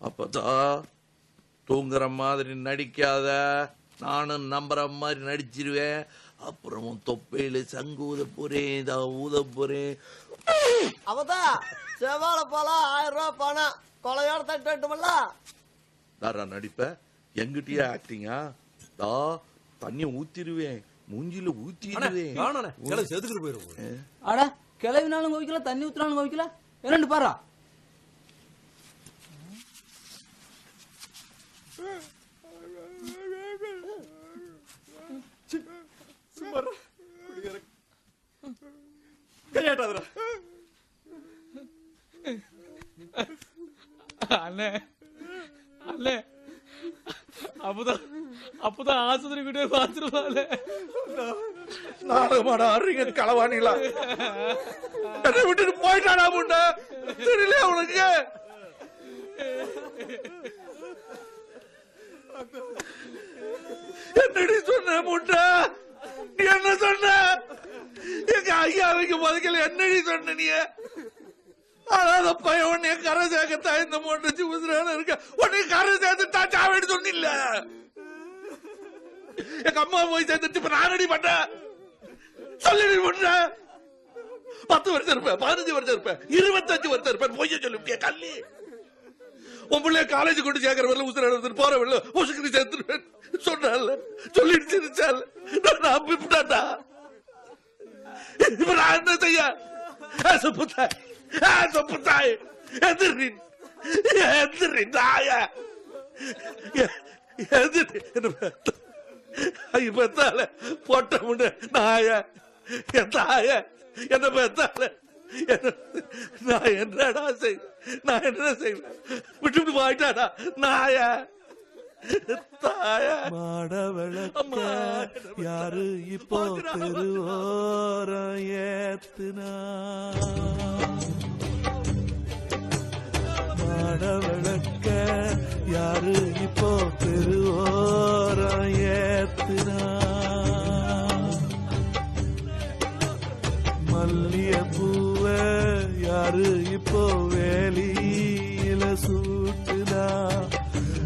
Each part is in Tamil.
அப்பதான் தூங்குற மாதிரி நடிக்காத நானும் நம்புற மாதிரி நடிச்சிருவேன். அப்புறம் உன் தொப்பையில சங்கு ஊத போறேன் தான் ஊத போறேன். அவதான் செவ்வாழை பழம் ஆயிரம் ரூபாய் பணம். கொலையோட தட்டு வெட்டுமல்ல தாரா நடிப்ப? எங்கிட்டயே ஆக்டிங்கா தா தண்ணிய ஊத்திடுவேன் மூஞ்சில ஊத்திடுவேன் செதுக்கிட்டு போயிருவோம் அட கிளவினாலும் கோவிக்கல தண்ணி ஊத்துனாலும் கோவிக்கல. இரண்டு பாரா. கையாட்டாதரா அண்ணே அண்ணே. அப்பதான் அப்பதான் ஆஸ்பத்திரி கிட்டே பாத்துருவாள் நாடகமாட ஆடுறீங்க களவாணிங்களா என்னை விட்டுட்டு போயிட்டாடா முண்டை தெரியல உனக்கு? என்ன சொன்ன என்ன சொன்ன? எங்க ஐயாவைக்கு பதுக்கல என்னடி சொன்ன நீ? அதாவது பையன் உன்னைய கரை சேர்க்கத்தா இந்த மூட்டை உசுரான இருக்க. உன்னை கரை சேர்த்துட்டா சாவேடு சொன்னில்ல. எங்க அம்மா போய் சேர்ந்துட்டு இப்ப நானடி ரெடி பண்ணேன் சொல்லி பண்ண பத்து வருஷம் இருப்பேன் பதினஞ்சு வருஷம் இருப்பேன் இருபத்தஞ்சு வருஷம் இருப்பேன் பொய்ய சொல்லிவிட்டிய கள்ளி. உன் பிள்ளைய காலேஜ் கொண்டு சேர்க்கிற வரல உசுர எடுத்துட்டு போற வரல உசுக்கு சேர்த்துருவேன் சொன்னால சொல்லிட்டு சிரிச்சால நான் அப்பிட்டாட்டா இப்ப நான் என்ன செய்ய? சொப்பு தாய் ஆ, சொப்பு தாய் எதிரி எதிரி தாய எதிரி என்ன போட்ட முன்ன நாய. என் தாய. என்ன பெத்தால நான் என்னடா செய் நான் என்ன செய்வேன்? விட்டு விட்டு போயிட்டாடா? நாய? தாய? மாட அம்மா. விளக்க யாரு இப்போ தெருவோரம் ஏத்துனா? மாட விளக்க யாரு இப்போ தெருவோரம் யாரு இப்போ வேலியில சூட்டுதா.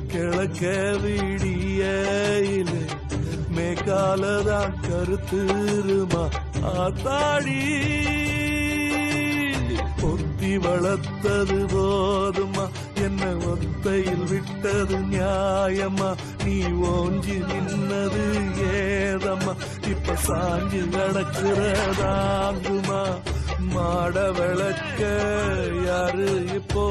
கிழக்க விடியில மேக்காலதான் கருத்துருமா ஆத்தாடி. பொத்தி வளர்த்தது போதுமா என்ன ஒத்தையில் விட்டது நியாயமா? நீ ஓஞ்சி நின்னது ஏதம்மா? இப்ப சாஞ்சி கிடக்கிறதாங்குமா மாட விளக்க யாரு இப்போ